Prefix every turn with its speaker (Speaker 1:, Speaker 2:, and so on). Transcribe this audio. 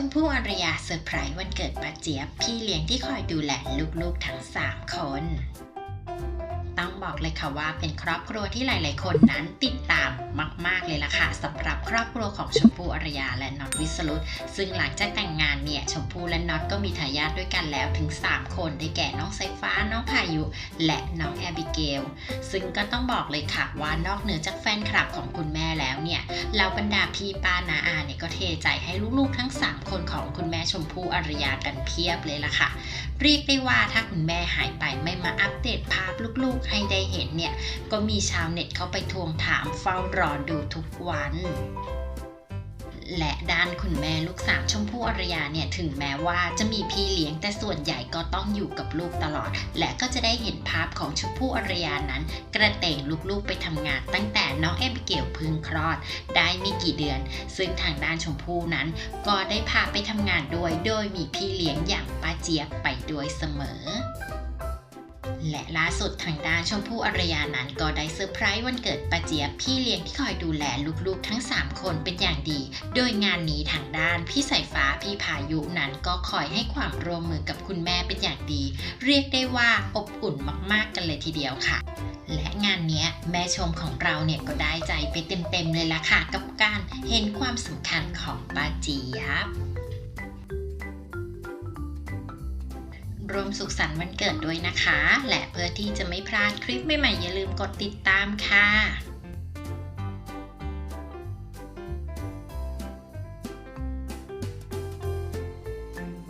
Speaker 1: ชมพู่อรยาเซอร์ไพรส์วันเกิดป้าเจี๊ยบพี่เลี้ยงที่คอยดูแลลูกๆทั้ง 3 คน บอกเลยค่ะว่าเป็นครอบครัวที่หลาย ๆ คนนั้นติดตามมาก ๆ เลยล่ะค่ะสำหรับครอบครัวของชมพู่อรยาและน็อตวิสรุตซึ่งหลังจากแต่งงานเนี่ยชมพู่และน็อตก็มีทายาทด้วยกันแล้วถึง 3 คนได้แก่น้องสายฟ้าน้องพายุ และน้องแอบิเกลซึ่งก็ต้องบอกเลยค่ะว่านอกเหนือจากแฟนคลับของคุณแม่แล้วเนี่ยเหล่าบรรดาพี่ป้านาอาเนี่ยก็เทใจให้ลูก ๆ ทั้ง 3 คนของคุณแม่ชมพู่อรยากันเพียบเลยล่ะค่ะเรียกได้ว่าถ้าคุณแม่หายไปไม่มาอัปเดต ลูกๆให้ได้เห็นเนี่ย ก็มีชาวเน็ตเข้าไปทวงถามเฝ้ารอดูทุกวันและด้านคุณแม่ลูกสาวชมพู่อรยาเนี่ยถึงแม้ว่าจะมีพี่เลี้ยงแต่ส่วนใหญ่ก็ต้องอยู่กับลูกตลอด และก็จะได้เห็นภาพของชมพู่อรยานั้น กระเตงลูกๆไปทำงานตั้งแต่น้องแอบิเกลพึ่งคลอด ได้ไม่กี่เดือน ซึ่งทางด้านชมพู่นั้น ก็ได้พาไปทำงานด้วย โดยมีพี่เลี้ยงอย่างป้าเจี๊ยบไปด้วยเสมอ และล่าสุดทางด้านชมพู่อารยานั้นก็ได้เซอร์ไพรส์วันเกิดปาเจียบพี่เลี้ยงที่คอยดูแลลูกๆทั้ง 3 คนเป็นอย่างดี โดยงานนี้ทางด้านพี่สายฟ้าพี่พายุนั้นก็คอยให้ความร่วมมือกับคุณแม่เป็นอย่างดี เรียกได้ว่าอบอุ่นมากๆกันเลยทีเดียวค่ะ และงานนี้แม่ชมของเราเนี่ยก็ได้ใจไปเต็มๆเลยล่ะค่ะ กับการเห็นความสำคัญของปาเจียบ รวมสุขสันต์วันเกิดด้วยนะคะ และเพื่อที่จะไม่พลาดคลิปใหม่ๆอย่าลืมกดติดตามค่ะ